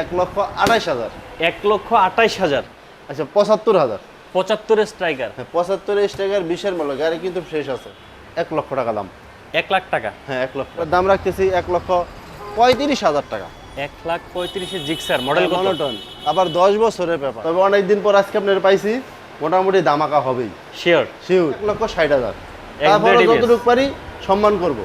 এক লক্ষ আড়াইশ হাজার। এক লক্ষ আঠাইশ হাজার। আচ্ছা পঁচাত্তর হাজার। পঁচাত্তরের স্ট্রাইকার। হ্যাঁ পঁচাত্তর টাকার বিশের মূল্য গাড়ি কিন্তু ফ্রেশ আছে। এক লক্ষ টাকা দাম। এক লাখ টাকা। হ্যাঁ এক লক্ষ দাম রাখতেছি এক লক্ষ পঁয়ত্রিশ হাজার টাকা। এক লাখ পঁয়ত্রিশের জিক্সার মডেল মনোটন। আবার দশ বছরের ব্যাপার। তবে অনেক দিন পর আজকে আপনার পাইছি মোটামুটি দামাকা হবেই। শিওর শিওর এক লক্ষ ষাট হাজার। তারপরে যতটুকু পারি সম্মান করব।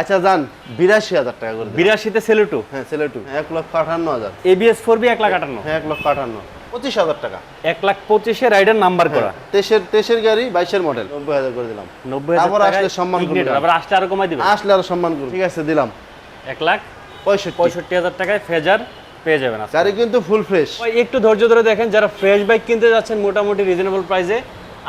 আচ্ছা যান বিরাশি হাজার টাকা করে। বিরাশিতে সেলুটু? হ্যাঁ ছেলেটু এক লক্ষ আটান্ন হাজার। এবিএস ফোর বি এক লাখ আটান্ন? হ্যাঁ এক লক্ষ আটান্ন। পঁচিশ হাজার টাকা। এক লাখ পঁচিশে রাইডার নাম্বার করা। তেইশের তেইশের গাড়ি বাইশের মডেল। নব্বই হাজার করে দিলাম। নব্বই হাজার আসলে সম্মান করবে। আবার আসলে আরও কমাই দিবে আসলে আরও সম্মান করব ঠিক আছে দিলাম। এক লাখ পঁয়ষট্টি। পঁয়ষট্টি হাজার টাকায় ফেজার পেয়ে যাবেন। গাড়ি কিন্তু ফুল ফ্রেশ একটু ধৈর্য ধরে দেখেন যারা ফ্রেশ বাইক কিনতে যাচ্ছেন মোটামুটি রিজনেবল প্রাইসে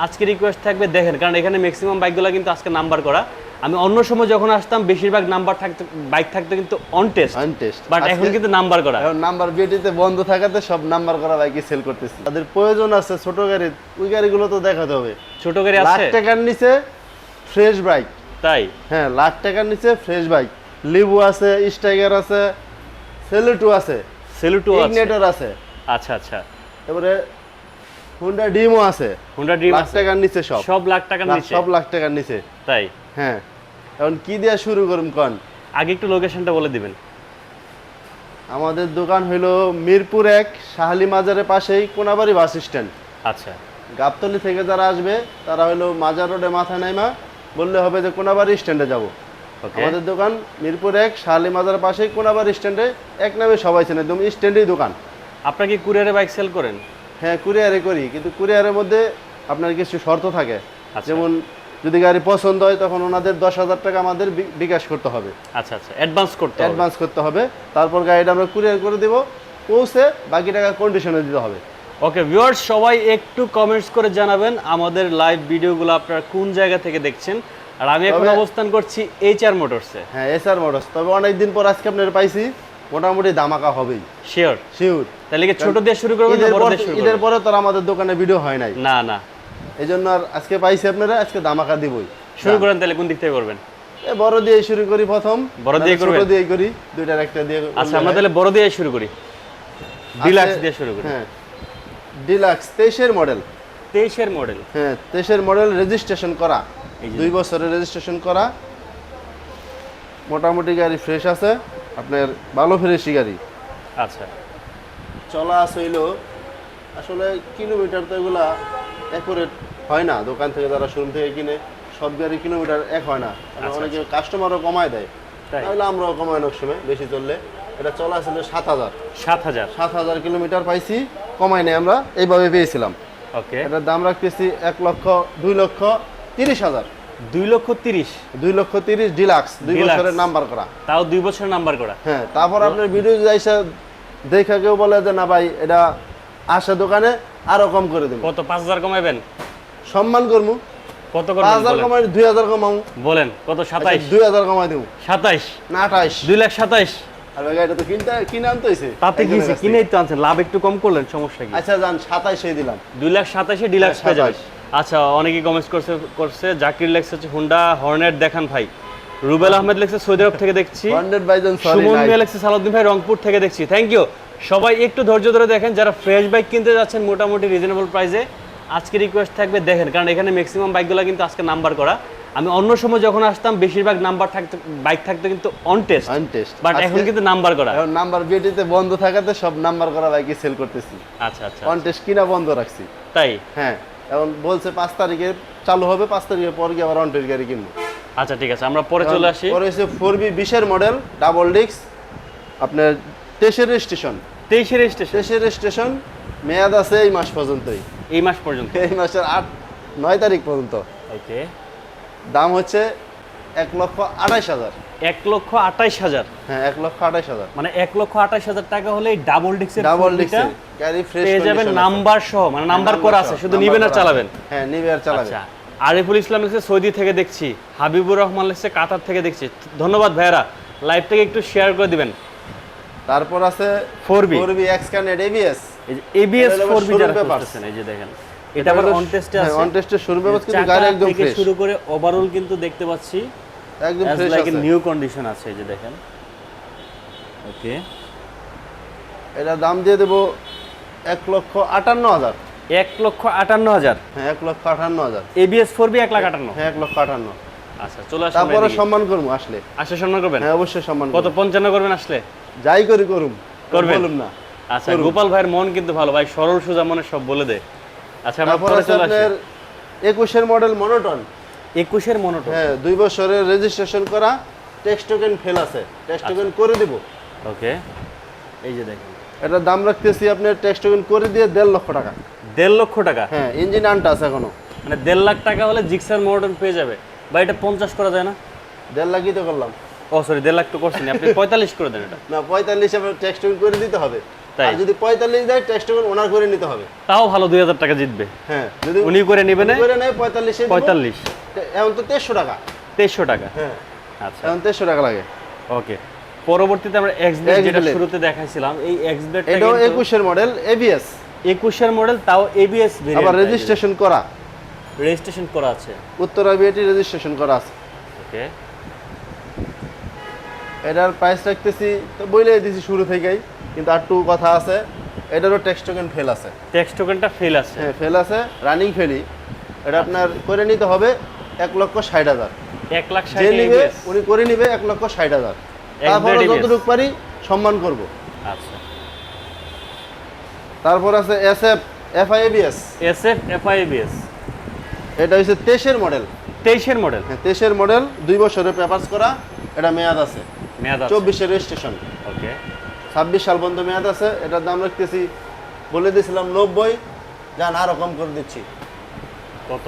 আজকে রিকোয়েস্ট থাকবে দেখেন কারণ এখানে ম্যাক্সিমাম বাইকগুলো কিন্তু আজকে নাম্বার করা। আমি অন্য সময় যখন আসতাম বেশিরভাগ নাম্বার থাকতো বাইক থাকতো কিন্তু অন টেস্ট আনটেস্ট বাট এখন কিন্তু নাম্বার করা। এখন নাম্বার বিয়েটিতে বন্ধ থাকাতে সব নাম্বার করা বাইকে সেল করতেছি। তাদের প্রয়োজন আছে ছোট গাড়ি ওই গাড়িগুলো তো দেখাতে হবে। ছোট গাড়ি লাখ আছে? টাকার নিচে ফ্রেশ বাইক তাই? হ্যাঁ লাখ টাকার নিচে ফ্রেশ বাইক লিবু আছে স্টাইগার আছে সেলুটু আছে। সেলুটু আছে। ইগনেটর আছে। আচ্ছা আচ্ছা। এবারে হুন্ডা ডিমো আছে। হুন্ডা ড্রিম লাখ টাকার নিচে সব। সব লাখ টাকার লাখ- নিচে? সব লাখ টাকার নিচে। তাই? হ্যাঁ। এখন কি দিয়ে শুরু করুন কন? আগে একটু লোকেশনটা বলে দিবেন। আমাদের দোকান হইল মিরপুর এক শাহালি মাজারের পাশেই কোনাবাড়ি বাস স্ট্যান্ড। আচ্ছা। গাবতলি থেকে যারা আসবে তারা হলো মাজার রোডে মাথা নাইমা বললে হবে যে কোনাবাড়ি স্ট্যান্ডে যাব। আমাদের দোকান মিরপুর এক শাহালি মাজারের পাশেই কোনাবাড়ি স্ট্যান্ডে এক নামে সবাই চেনে একদম স্ট্যান্ডেই দোকান। আপনারা কি কুরিয়ারে বাইক সেল করেন? হ্যাঁ কুরিয়ারে করি কিন্তু কুরিয়ারের মধ্যে আপনার কিছু শর্ত থাকে। আচ্ছা। যেমন যদি গাড়ি পছন্দ হয় তখন ওনাদের দশ হাজার টাকা আমাদের বিকাশ করতে হবে। আচ্ছা আচ্ছা অ্যাডভান্স করতে হবে। অ্যাডভান্স করতে হবে। তারপর গাড়িটা আমরা কুরিয়ার করে দেবো পৌঁছে বাকি টাকা কন্ডিশনে দিতে হবে। ওকে ভিউয়ার্স সবাই একটু কমেন্টস করে জানাবেন আমাদের লাইভ ভিডিওগুলো আপনারা কোন জায়গা থেকে দেখছেন। আর আমি এখন অবস্থান করছি এইচ আর মোটরসে হ্যাঁ এসআর মোটরস তবে অনেক দিন পর আজকে আপনার পাইছি মোটামুটি দামাকা হবেই। শিওর শিওর তাহলে কি ছোট দিয়ে শুরু করবেন ঈদের পরে তো আমাদের দোকানে ভিডিও হয় নাই। না না। এই জন্য আর আজকে পাইছি আপনারা আজকে দামাকা দিবই। শুরু করেন তাহলে কোন দিক থেকে করবেন? বড় দিয়ে শুরু করি প্রথম। বড় দিয়ে ছোট দিয়ে করি দুইটার একটা দিয়ে আচ্ছা আমরা তাহলে বড় দিয়ে শুরু করি। ডিলাক্স দিয়ে শুরু করি। হ্যাঁ। ডিলাক্স তেইশের মডেল তেইশের মডেল হ্যাঁ তেইশের মডেল রেজিস্ট্রেশন করা। দুই বছরের রেজিস্ট্রেশন করা। মোটামুটি গাড়ি ফ্রেশ আছে। আপনার ভালো ফ্রেশই গাড়ি। আচ্ছা। চলা আছে আসলে কিলোমিটার তো এগুলা অ্যাকুরেট হয় না। দোকান থেকে যারা শোরুম থেকে কিনে সব গাড়ি কিলোমিটার এক হয় না। আচ্ছা, অনেকে কাস্টমারও কমায় দেয়? তাহলে আমরাও কমাই অনেক সময় বেশি চললে। এটা চলা ছিল সাত হাজার। সাত হাজার? সাত হাজার কিলোমিটার পাইছি কমাই নাই আমরা এইভাবে পেয়েছিলাম। ওকে। এটার দাম রাখতেছি এক লক্ষ দুই লক্ষ তিরিশ হাজার। দুই লক্ষ তিরিশ? দুই লক্ষ তিরিশ ডিলাক্স দুই বছরের নাম্বার করা। তাও দুই বছর নাম্বার করা? হ্যাঁ তারপর আপনার ভিডিও যাইসা দেখা কেউ বলে যে না ভাই এটা আসে দোকানে আরও কম করে দেবো। কত? পাঁচ হাজার কমাইবেন? সম্মান করব কত করে পাঁচ করবেন হাজার কমাই দুই হাজার কমাও বলেন কত? সাতাইশ। দুই হাজার কমাই দেবো। সাতাইশ। না আঠাইশ। দুই লাখ সাতাইশ। আর তো কিনতে কিনে আনতে হয়েছে তাতে কি কিনেই তো আনছেন। লাভ একটু কম করলেন সমস্যা কি? আচ্ছা দিলাম। লাখ ডিলাক্স পেয়ে যাবেন। আচ্ছা অনেকেই কমেন্টস করছে করছে জাকির লেখছে হচ্ছে হুন্ডা হর্নেট দেখান ভাই। রুবেল আহমেদ লেখছে সৌদি আরব থেকে দেখছি। হান্ড্রেড বাইজন সরি সুমন মিয়া লেখছে সালাউদ্দিন ভাই রংপুর থেকে দেখছি। থ্যাংক ইউ সবাই একটু ধৈর্য ধরে দেখেন যারা ফ্রেশ বাইক কিনতে যাচ্ছেন মোটামুটি রিজনেবল প্রাইসে আজকে রিকোয়েস্ট থাকবে দেখেন কারণ এখানে ম্যাক্সিমাম বাইকগুলো কিন্তু আজকে নাম্বার করা। আমি অন্য সময় যখন আসতাম বেশিরভাগ নাম্বার থাকতো বাইক থাকতো কিন্তু অন টেস্ট আনটেস্ট বাট এখন কিন্তু নাম্বার করা। এখন নাম্বার বিয়েটিতে বন্ধ থাকাতে সব নাম্বার করা বাইকে সেল করতেছি। আচ্ছা আচ্ছা কন্টেস্ট কিনা বন্ধ রাখছি। তাই? হ্যাঁ এখন বলছে পাঁচ তারিখে চালু হবে পাঁচ তারিখের পর গিয়ে আবার অনটেস্ট গাড়ি কিনবো। আচ্ছা ঠিক আছে আমরা পরে চলে আসি। পরে হচ্ছে ফোর বি বিশের মডেল ডাবল ডিস্ক আপনার তেইশের স্টেশন। তেইশের স্টেশন। তেইশের স্টেশন মেয়াদ আছে এই মাস পর্যন্তই। এই মাস পর্যন্ত। এই মাসের আট নয় তারিখ পর্যন্ত। ওকে। দাম হচ্ছে এক লক্ষ আঠাইশ হাজার। এক লক্ষ আঠাইশ হাজার। হ্যাঁ এক লক্ষ আঠাইশ হাজার। মানে এক লক্ষ আঠাইশ হাজার টাকা হলে ডাবল ডিক্সের ডাবল ডিস্ক গাড়ি ফ্রেশ পেয়ে যাবেন নাম্বার সহ মানে নাম্বার করা আছে শুধু নিবেন আর চালাবেন। হ্যাঁ নিবে আর চালাবেন। আচ্ছা আরিফুল ইসলাম লিখছে সৌদি থেকে দেখছি হাবিবুর রহমান লিখছে কাতার থেকে দেখছি। ধন্যবাদ ভাইয়ারা লাইভটাকে একটু শেয়ার করে দিবেন। তারপর আছে 4B ফোর বি এক্স কানেট এবিএস এবিএস এটা হলো ফোর বি showroom যারা papers। করতেছেন এই যে দেখেন। এটা আবার অন টেস্টে আছে। অন টেস্টে শুরু পেপার কিন্তু গাড়ি একদম ফ্রেশ শুরু করে ওভারঅল কিন্তু দেখতে পাচ্ছি। একদম ফ্রেশ লাইক আছে। নিউ কন্ডিশন আছে এই যে দেখেন। ওকে এটা দাম দিয়ে দেবো এক লক্ষ আটান্ন হাজার। এক লক্ষ আটান্ন হাজার। হ্যাঁ এক লক্ষ আটান্ন হাজার। এবিএস ফোর বি এক লাখ আটান্ন। হ্যাঁ এক লক্ষ আটান্ন। আচ্ছা চলে আসুন তারপরে সম্মান করব আসলে। আসলে সম্মান করবেন? হ্যাঁ অবশ্যই সম্মান কত করব। পঞ্চান্ন করবেন আসলে? যাই করি করুম। করবেন? বলুম না। আচ্ছা গোপাল ভাইয়ের মন কিন্তু ভালো। ভাই সরল সোজা মনে সব বলে দে। আচ্ছা আমরা পরে চলে আসি। আপনার একুশের মডেল মনোটন হ্যাঁ দুই বছরের রেজিস্ট্রেশন করা টেক্সট টোকেন ফেল আছে। টেক্সট আচ্ছা। টোকেন করে দিব। ওকে। এই যে দেখেন। এটার দাম রাখতেছি আপনার টেক্সট টোকেন করে দিয়ে দেড় লক্ষ টাকা। দেড় লক্ষ টাকা? হ্যাঁ ইঞ্জিন আনটা আছে এখনও। মানে দেড় লাখ টাকা হলে জিক্সার মনোটন পেয়ে যাবে। বা এটা পঞ্চাশ করা যায় না? দেড় লাখই তো করলাম। ও সরি দেড় লাখ তো করছেন আপনি। পঁয়তাল্লিশ করে দেন এটা। না পঁয়তাল্লিশ আপনার টেক্সট টোকেন করে দিতে হবে। তাই? যদি পঁয়তাল্লিশ দেয় টেক্সট ওনার করে নিতে হবে। তাও ভালো দুই হাজার টাকা জিতবে। হ্যাঁ যদি উনি করে উনি করে নেয় পঁয়তাল্লিশে পঁয়তাল্লিশ। এখন তো তেরোশো টাকা। তেইশশো টাকা? হ্যাঁ। আচ্ছা। এখন তেরোশো টাকা লাগে। ওকে। পরবর্তীতে আমরা এক্স ব্লেড যেটা শুরুতে দেখাইছিলাম এই এক্স ব্লেড এটাও একুশের মডেল এবিএস একুশের মডেল তাও এবিএস আবার রেজিস্ট্রেশন করা। রেজিস্ট্রেশন করা আছে? উত্তরা বিএটি রেজিস্ট্রেশন করা আছে। ওকে। এটার প্রাইস রাখতেছি তো বলে দিছি শুরু থেকেই কিন্তু আর টু কথা আছে এটারও টেক্সট টোকেন ফেল আছে। ট্যাক্স টোকেনটা ফেল আছে? হ্যাঁ ফেল আছে রানিং ফেলি এটা আপনার করে নিতে হবে এক লক্ষ ষাট হাজার। এক লাখ যে নিবে উনি করে নিবে এক লক্ষ ষাট হাজার। তারপরে যতটুকু পারি সম্মান করব। আচ্ছা। তারপর আছে S F F I ABS S F F I ABS এটা হচ্ছে তেইশের মডেল। তেইশের মডেল। হ্যাঁ তেইশের মডেল দুই বছরের পেপার্স করা এটা মেয়াদ আছে। মেয়াদ আছে। চব্বিশের রেজিস্ট্রেশন। ওকে। ছাব্বিশ সাল পর্যন্ত মেয়াদ আছে এটার দাম রাখতেছি বলে দিয়েছিলাম নব্বই যান আরও কম করে দিচ্ছি। কত?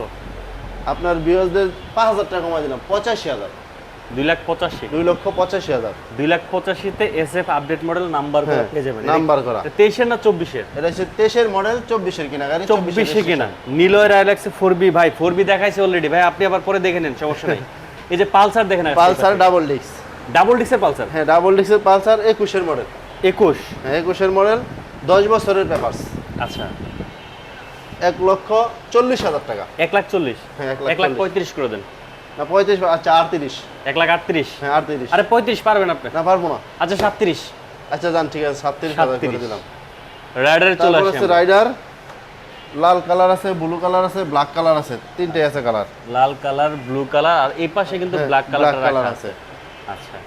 আপনার বিয়সদের পাঁচ হাজার টাকা কমাই দিলাম পঁচাশি হাজার। দুই লাখ পঁচাশি। দুই লক্ষ পঁচাশি হাজার। দুই lakh পঁচাশিতে S F update model number করে পেয়ে যাবেন। নাম্বার করা। তেইশের না চব্বিশের? এটা হচ্ছে তেইশের মডেল চব্বিশের কিনা গাড়ি চব্বিশে কিনা। নিলয় রাইলাক্সে ফোর বি ভাই ফোর বি দেখাইছে অলরেডি ভাই আপনি আবার পরে দেখে নেন সমস্যা নাই। এই যে পালসার দেখেন পালসার ডাবল ডিস্ক ডাবল ডিক্সের পালসার? হ্যাঁ ডাবল ডিস্কের পালসার একুশের মডেল একুশ? হ্যাঁ একুশের মডেল দশ বছরের পেপার্স আচ্ছা। এক লক্ষ চল্লিশ হাজার টাকা। এক লাখ চল্লিশ? হ্যাঁ, এক লাখ। পঁয়ত্রিশ করে দেন। না পঁয়ত্রিশ আচ্ছা আটত্রিশ। এক লাখ আটত্রিশ। হ্যাঁ আটত্রিশ। আরে পঁয়ত্রিশ পারবেন আপনি। না পারব না। আচ্ছা সাতত্রিশ। আচ্ছা যান ঠিক আছে সাতত্রিশ করে দিলাম। রাইডারে চলে তারপর আসি আছে আমরা। রাইডার লাল কালার আছে ব্লু কালার আছে ব্ল্যাক কালার আছে তিনটে আছে কালার। লাল কালার ব্লু কালার আর এই পাশে কিন্তু হ্যাঁ, ব্ল্যাক black কালার আছে। আচ্ছা।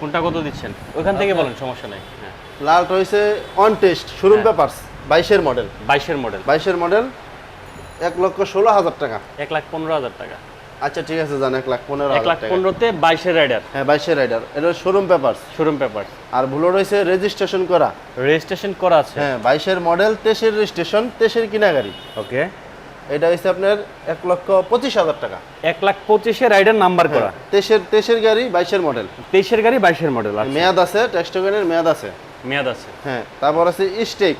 কোনটা কত দিচ্ছেন? ওখান থেকে বলেন সমস্যা নাই। হ্যাঁ। লালটা হয়েছে অন টেস্ট শোরুম। পেপারস বাইশের মডেল বাইশের মডেল বাইশের মডেল এক লক্ষ ষোলো হাজার টাকা। এক লাখ পনেরো হাজার টাকা। আচ্ছা ঠিক আছে জান এক লাখ পনেরো এক লাখ পনেরোতে বাইশের রাইডার। হ্যাঁ বাইশের রাইডার। এটা শোরুম পেপারস শোরুম পেপার আর ভুলো রয়েছে রেজিস্ট্রেশন করা। রেজিস্ট্রেশন করা আছে। হ্যাঁ বাইশের মডেল তেইশের রেজিস্ট্রেশন তেইশের কিনা গাড়ি ওকে এটা হচ্ছে আপনার এক লক্ষ পঁচিশ হাজার টাকা। এক লাখ পঁচিশে রাইডার নাম্বার করা। তেইশের তেইশের গাড়ি বাইশের মডেল তেইশের গাড়ি বাইশের মডেল আছে মেয়াদ আছে টেক্সটোকেনের মেয়াদ আছে। মেয়াদ আছে। হ্যাঁ তারপর আছে স্টেক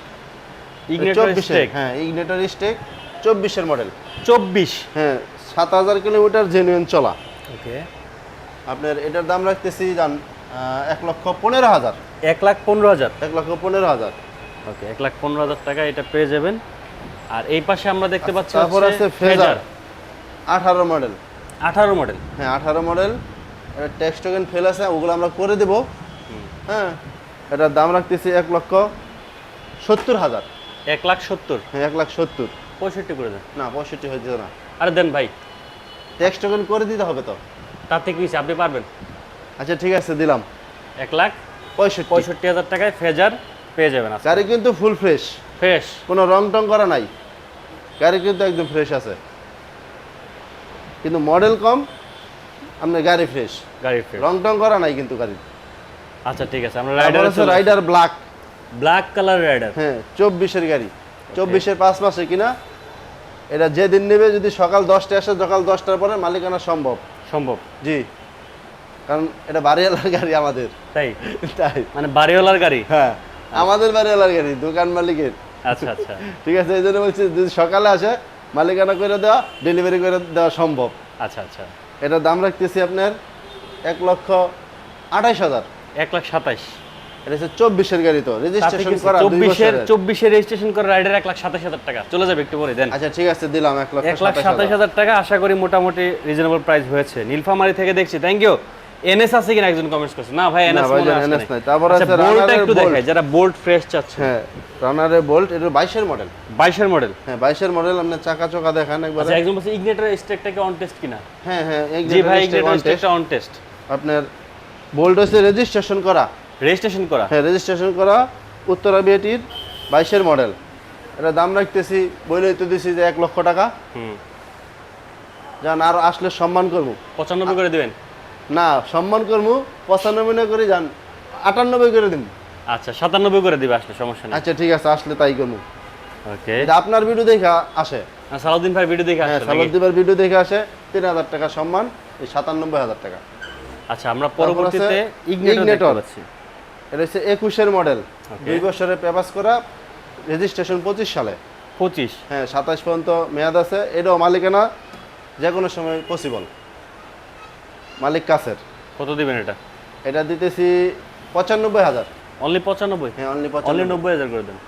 ইগনেটর স্টেক হ্যাঁ ইগনেটর স্টেক চব্বিশের মডেল চব্বিশ। হ্যাঁ সাত হাজার কিলোমিটার জেনুইন চলা। ওকে। আপনার এটার দাম রাখতেছি জান এক লক্ষ পনেরো হাজার। এক লাখ পনেরো হাজার? এক লক্ষ পনেরো হাজার। ওকে এক লাখ পনেরো হাজার টাকা এটা পেয়ে যাবেন। আর এই পাশে আমরা দেখতে পাচ্ছি তারপর আছে ফেজার আঠারো মডেল। আঠারো মডেল। হ্যাঁ আঠারো মডেল। এটা ট্যাক্স টোকেন ফেল আছে ওগুলো আমরা করে দেব। হ্যাঁ এটার দাম রাখতেছি এক লক্ষ সত্তর হাজার। এক লাখ সত্তর? হ্যাঁ এক লাখ সত্তর। পঁয়ষট্টি করে দেন। না পঁয়ষট্টি হয়েছে না। আরে দেন ভাই। ট্যাক্স টোকেন করে দিতে হবে তো? তার থেকে কিছু আপনি পারবেন? আচ্ছা ঠিক আছে দিলাম। এক লাখ পঁয়ষট্টি। পঁয়ষট্টি হাজার টাকায় ফেজার পেয়ে যাবেন গাড়ি কিন্তু ফুল ফ্রেশ ফ্রেশ কোনো রং টং করা নাই। গাড়ি কিন্তু একদম ফ্রেশ আছে। কিন্তু মডেল কম আপনার গাড়ি ফ্রেশ গাড়ি ফ্রেশ রং টং করা নাই কিন্তু গাড়ি। আচ্ছা ঠিক আছে আমরা রাইডার আছে Raider black black colour Raider হ্যাঁ চব্বিশের গাড়ি। চব্বিশের পাঁচ মাসে কিনা এটা যেদিন নেবে যদি সকাল দশটায় আসে সকাল দশটার পরে মালিকানা সম্ভব। সম্ভব। জি। কারণ এটা বাড়িওয়ালার গাড়ি আমাদের। তাই? তাই। মানে বাড়িওয়ালার গাড়ি? হ্যাঁ আমাদের বাড়িওয়ালার গাড়ি দোকান মালিকের। আচ্ছা আচ্ছা। ঠিক আছে এই জন্য বলছি যদি সকালে আসে মালিকানা করে দেওয়া ডেলিভারি করে দেওয়া সম্ভব। আচ্ছা আচ্ছা। এটার দাম রাখতেছি আপনার এক লক্ষ আঠাইশ হাজার। এক লাখ সাতাইশ। এটা হচ্ছে চব্বিশের গাড়ি তো। রেজিস্ট্রেশন করা চব্বিশের চব্বিশের রেজিস্ট্রেশন করা রাইডার এক লাখ সাতাশ হাজার টাকা। চলে যাবে একটু পরে দেন। আচ্ছা ঠিক আছে দিলাম এক লক্ষ এক লাখ সাতাশ হাজার। টাকা আশা করি মোটামুটি রিজনেবল প্রাইস হয়েছে। নীলফামারি থেকে দেখছি থ্যাংক ইউ এনএস আছে কিনা একজন কমেন্টস করছে? না ভাই এনএস মনে হয় NS নাই। তারপর আছে বোল্ট একটু দেখাই যারা বোল্ট ফ্রেশ চাচ্ছে। হ্যাঁ রানারের বোল্ট এটা বাইশের মডেল 22 এর মডেল হ্যাঁ মডেল আপনার চাকা চোকা দেখান একবারে। আচ্ছা একজন বলছে ইগনিটর স্টেকটাকে অন টেস্ট কিনা? হ্যাঁ হ্যাঁ জি ভাই ইগনিটর স্টেকটা অন টেস্ট আপনার বোল্ট হচ্ছে রেজিস্ট্রেশন করা। রেজিস্ট্রেশন করা। হ্যাঁ রেজিস্ট্রেশন করা উত্তরা বিএটির বাইশের মডেল। এটা দাম রাখতেছি বইলে তো দিছি যে এক লক্ষ টাকা। যান আর আসলে সম্মান করব। 95 করে দিবেন? না সম্মান করব পঁচানব্বই না করে যান আটানব্বই করে দিন। আচ্ছা 97 করে দিবে আসলে সমস্যা নেই। আচ্ছা ঠিক আছে আসলে তাই করব। ওকে। আপনার ভিডিও দেখে আসে। সালাউদ্দিন ভাই ভিডিও দেখে হ্যাঁ সালাদ নাকি? দিবার ভিডিও দেখে আসে তিন হাজার টাকা সম্মান এই সাতানব্বই হাজার টাকা। আচ্ছা আমরা পরবর্তীতে ইগনিটর দেখতে। পাচ্ছি। এটা হচ্ছে একুশের মডেল। দুই বছরের পেপাস করা রেজিস্ট্রেশন পঁচিশ সালে। 25 হ্যাঁ সাতাশ পর্যন্ত মেয়াদ আছে। এটাও মালিকানা যে কোনো সময় পসিবল মালিক কাছের। কত দিবেন এটা? এটা দিতেছি পঁচানব্বই হাজার। অনলি 95 হ্যাঁ অনলি অনলি পঁচানব্বই। 90000 করে দেন।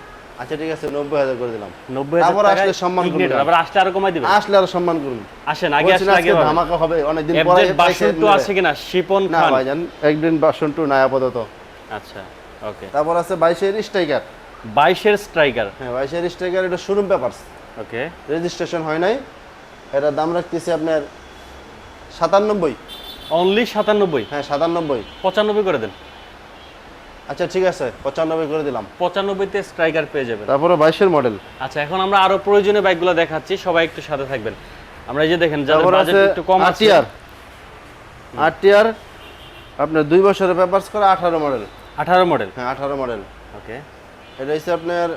আচ্ছা ঠিক আছে নব্বই হাজার করে দিলাম। 90000 তারপর আসলে সম্মান। ইগনিটর আবার আসলে আরও কমাই দিবেন। আসলে আর সম্মান করুন। আসেন আগে আসলে আগে ধামাকা হবে অনেকদিন পরে বাসন আছে কিনা? শিপন না ভাইজান একদিন বাসন টু নাই আপাতত। আচ্ছা ওকে তারপর আছে বাইশের স্ট্রাইকার। 22 এর স্ট্রাইকার। হ্যাঁ বাইশের স্ট্রাইকার এটা শোরুম পেপারস ওকে রেজিস্ট্রেশন হয় নাই। এটার দাম রাখতেছি আপনার সাতানব্বই। অনলি 97 হ্যাঁ সাতানব্বই। 95 করে দেন। আচ্ছা ঠিক আছে পঁচানব্বই করে দিলাম। 95 তে স্ট্রাইকার পেয়ে যাবেন। তারপরে বাইশের মডেল আচ্ছা এখন আমরা আরও প্রয়োজনীয় বাইকগুলো দেখাচ্ছি সবাই একটু সাথে থাকবেন। আমরা এই যে দেখেন যাদের বাজেট একটু কম আছে। আরটিআর আরটিআর আপনার দুই বছরের পেপারস করা আঠারো মডেল 18 মডেল? হ্যাঁ আঠারো মডেল। ওকে। এটা হচ্ছে আপনার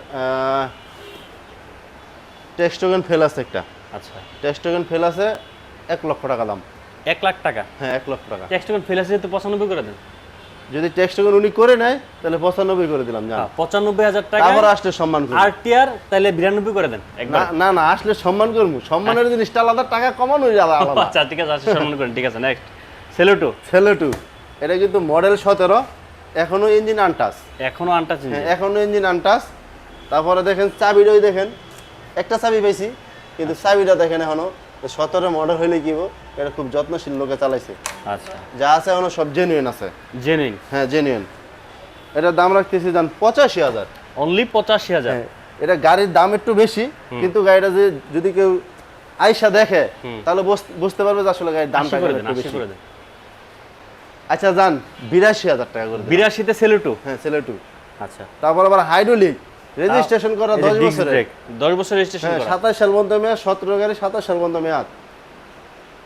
টেক্সটোগেন ফেল আছে একটা। আচ্ছা। টেক্সটোগেন ফেল আছে এক লক্ষ টাকা দাম। 1 লাখ টাকা? হ্যাঁ এক লক্ষ টাকা। টেক্সট কোন ফেল আছে তো 95 করে দেন। যদি টেক্সটোগেন উনি করে নেয় তাহলে পঁচানব্বই করে দিলাম জান। 95000 টাকা তারপর আসলে সম্মান করব। আরটিআর তাহলে 92 করে দেন না না আসলে সম্মান করব। সম্মানের জিনিসটা আলাদা টাকা কমানো আলাদা। আলাদা আচ্ছা ঠিক আছে আচ্ছা সম্মান করেন ঠিক আছে নেক্সট সেলুটো ছেলে টু এটা কিন্তু মডেল সতেরো। এখনও ইঞ্জিন আনটাস এখনও আনটাচ হ্যাঁ এখনও ইঞ্জিন আনটাস তারপরে দেখেন চাবিটাই দেখেন। একটা চাবি পাইছি কিন্তু চাবিটা দেখেন এখনও সতেরো মডেল হইলে কি এটা খুব যত্নশীল লোকে চালাইছে। আচ্ছা। যা আছে এখনও সব জেনুইন আছে। জেনুইন হ্যাঁ জেনুইন এটার দাম রাখতেছি জান পঁচাশি হাজার। অনলি পঁচাশি হাজার? এটা গাড়ির দাম একটু বেশি কিন্তু গাড়িটা যে যদি কেউ আইসা দেখে তাহলে বুঝ- বুঝতে পারবে যে আসলে গাড়ির দামটা একটু বেশি। আচ্ছা যান বিরাশি হাজার টাকা করে দিন। 82 তে সেলুটো হ্যাঁ ছেলে টু আচ্ছা। তারপর আবার হাইড্রোলিক রেজিস্ট্রেশন করা দশ বছরের। 10 বছর রেজিস্ট্রেশন হ্যাঁ করা। সাতাশ সাল পর্যন্ত মেয়াদ সতেরো গাড়ি সাতাশ সাল পর্যন্ত মেয়াদ।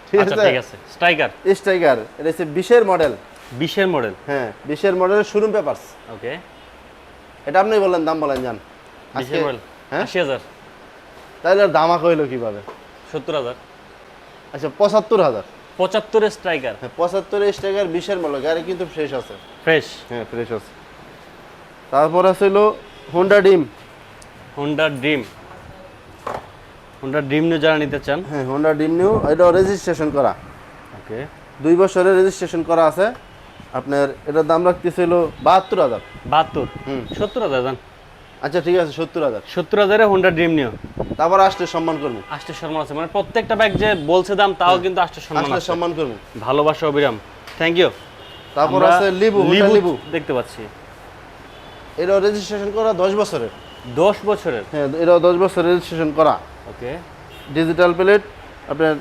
ঠিক আচ্ছা আছে? স্ট্রাইকার স্ট্রাইকার এটা হচ্ছে বিশের মডেল বিশের মডেল হ্যাঁ বিশের মডেলের শোরুম পেপারস ওকে এটা আপনি বললেন দাম বলেন যান 20 আজকে এর মডেল হ্যাঁ 80000 তাহলে আর দামা কইলো কীভাবে? 70000 আচ্ছা পঁচাত্তর হাজার। 75 এর স্ট্রাইকার। হ্যাঁ পঁচাত্তর স্ট্রাইকার বিশের মডেল গাড়ি কিন্তু ফ্রেশ আছে। ফ্রেশ। হ্যাঁ ফ্রেশ আছে। তারপর আছে হলো হোন্ডা ডিম হোন্ডা ড্রিম হোন্ডা ড্রিম নিয়ে যারা নিতে চান। হ্যাঁ হোন্ডা ডিম নিউ এটাও রেজিস্ট্রেশন করা। ওকে দুই বছরের রেজিস্ট্রেশন করা আছে। আপনার এটার দাম রাখতেছিল বাহাত্তর হাজার। 72 হুম। 70000 জান আচ্ছা ঠিক আছে সত্তর হাজার। 70000 এ হোন্ডা ড্রিম নিও। তারপর আসলে সম্মান করব। আষ্টে সম্মান আছে মানে প্রত্যেকটা ব্যাগ যে বলছে দাম তাও কিন্তু আষ্টে সম্মান আছে। সম্মান করব। ভালোবাসা অবিরাম। থ্যাংক ইউ তারপর আছে লিবু হোন্ডা লিবু দেখতে পাচ্ছি। এটাও রেজিস্ট্রেশন করা দশ বছরের। 10 বছরের? হ্যাঁ এটাও দশ বছর রেজিস্ট্রেশন করা। ওকে ডিজিটাল প্লেট আপনার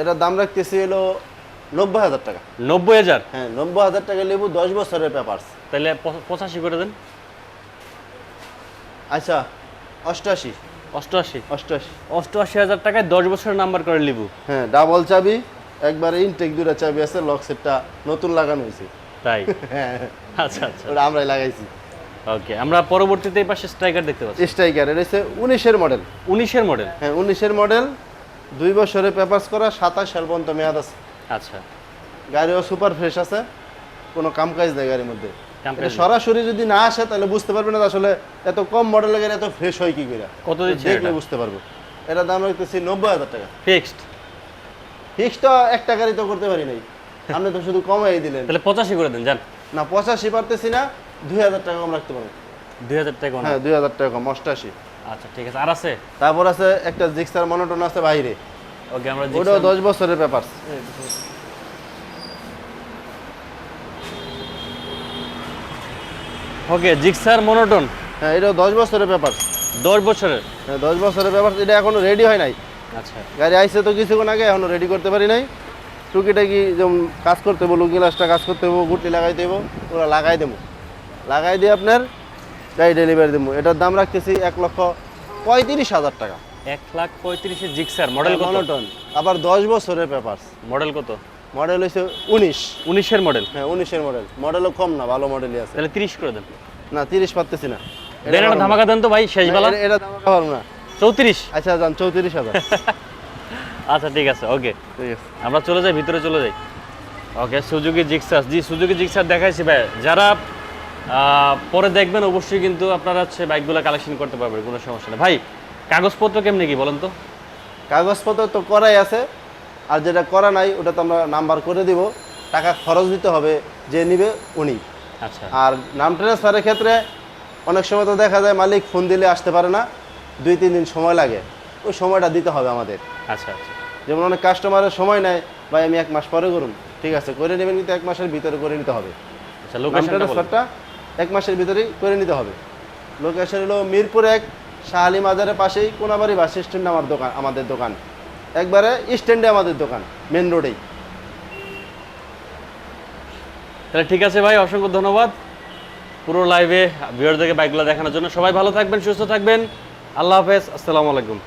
এটার দাম রাখতেছি হলো নব্বই হাজার টাকা। 90000 হ্যাঁ নব্বই হাজার টাকা লেবু দশ বছরের পেপারস তাহলে প- 85 করে দেন। আচ্ছা অষ্টআশি। 88 অষ্টআশি। 88000 টাকায় 10 বছরের নাম্বার করে লিবু। হ্যাঁ ডাবল চাবি একবারে ইনটেক দুটা চাবি আছে লক সেটটা নতুন লাগানো হয়েছে। তাই? হ্যাঁ আচ্ছা আচ্ছা। ওটা আমরাই লাগাইছি। ওকে আমরা পরবর্তীতে এই পাশে স্ট্রাইকার দেখতে পাচ্ছি। স্ট্রাইকার এটা হচ্ছে উনিশের মডেল 19 এর মডেল হ্যাঁ উনিশের মডেল দুই বছরে পেপারস করা সাতাশ সাল পর্যন্ত মেয়াদ আছে। আচ্ছা। গাড়িও সুপার ফ্রেশ আছে কোনো কাম কাজ নেই গাড়ির মধ্যে। সরাসরি যদি না আসে তাহলে বুঝতে পারবে না আসলে এত কম মডেলের গাড়ি এত ফ্রেশ হয় কি করে। কত দেখলে বুঝতে পারব। এটা দাম রাখতেছি নব্বই হাজার টাকা। ফিক্সড ফিক্সটা একটা গাড়ি তো করতে পারি নাই। আপনি তো শুধু কমাই দিলেন। তাহলে 85 করে দেন জান না পঁচাশি পারতেছি না দুই হাজার টাকা কম রাখতে পারব। 2000 টাকা হ্যাঁ দুই হাজার টাকা কম অষ্টাশি। আচ্ছা ঠিক আছে। আর আছে? তারপর আছে একটা জিক্সার মনোটন আছে বাইরে। ওকে আমরা ওটাও দশ বছরের পেপার ওকে জিক্সার মনোটন। হ্যাঁ এটা দশ বছরের পেপার দশ বছরের? হ্যাঁ দশ বছরের পেপার এটা এখনও রেডি হয় নাই। আচ্ছা। গাড়ি আইসে তো কিছুক্ষণ আগে এখনও রেডি করতে পারি নাই। টুকিটাকি যেমন কাজ করতে হব লুক গ্লাসটা কাজ করতে হব গুটি লাগাই দেবো ওরা লাগাই দেবো। লাগাই দিয়ে আপনার গাড়ি ডেলিভারি দেবো। এটার দাম রাখতেছি এক লক্ষ পঁয়ত্রিশ হাজার টাকা। এক লাখ পঁয়ত্রিশের জিক্সার। Model monotone. আবার দশ বছরের পেপার মডেল কত? মডেল হয়েছে উনিশ। উনিশের মডেল? হ্যাঁ উনিশের মডেল। মডেলও কম না ভালো মডেলই আছে। তাহলে তিরিশ করে দেন। না তিরিশ পারতেছি না। এটা দেন ধামাকা দেন তো ভাই শেষ বেলা। এটা- দাম পারব না। চৌত্রিশ? আচ্ছা যান চৌত্রিশ হাজার। আচ্ছা ঠিক আছে ওকে। ঠিক আছে। আমরা চলে যাই ভিতরে চলে যাই। Okay Suzuki Gixxer. জি সুজুকি জিক্সার দেখাইছি ভাই। যারা আহ, পরে দেখবেন অবশ্যই কিন্তু আপনারা হচ্ছে বাইকগুলো কালেকশন করতে পারবেন কোনো সমস্যা নেই। ভাই কাগজপত্র কেমনি কি বলেন তো? কাগজপত্র তো করাই আছে আর যেটা করা নাই ওটা তো আমরা নাম্বার করে দিব। টাকা খরচ দিতে হবে যে নিবে উনি। আচ্ছা। আর নাম ট্রান্সফারের ক্ষেত্রে অনেক সময় তো দেখা যায় মালিক ফোন দিলে আসতে পারে না দুই তিন দিন সময় লাগে। ওই সময়টা দিতে হবে আমাদের। আচ্ছা আচ্ছা। যেমন অনেক কাস্টমারের সময় নেয় ভাই আমি এক মাস পরে করুন। ঠিক আছে করে নেবেন কিন্তু এক মাসের ভিতরে করে নিতে হবে। আচ্ছা লোকেশনটা ট্রান্সফারটা এক মাসের ভিতরেই করে নিতে হবে। লোকেশন হলো মিরপুর এক শাহালি মাজারের পাশেই কোনাবাড়ি বাস স্ট্যান্ডে আমার দোকান, আমাদের দোকান। একবারে স্ট্যান্ডে আমাদের দোকান মেন রোডেই তাহলে ঠিক আছে ভাই, অসংখ্য ধন্যবাদ। পুরো লাইভে ভিউয়ারদেরকে বাইকগুলো দেখানোর জন্য। সবাই ভালো থাকবেন, সুস্থ থাকবেন। আল্লাহ হাফেজ, আসসালামু আলাইকুম।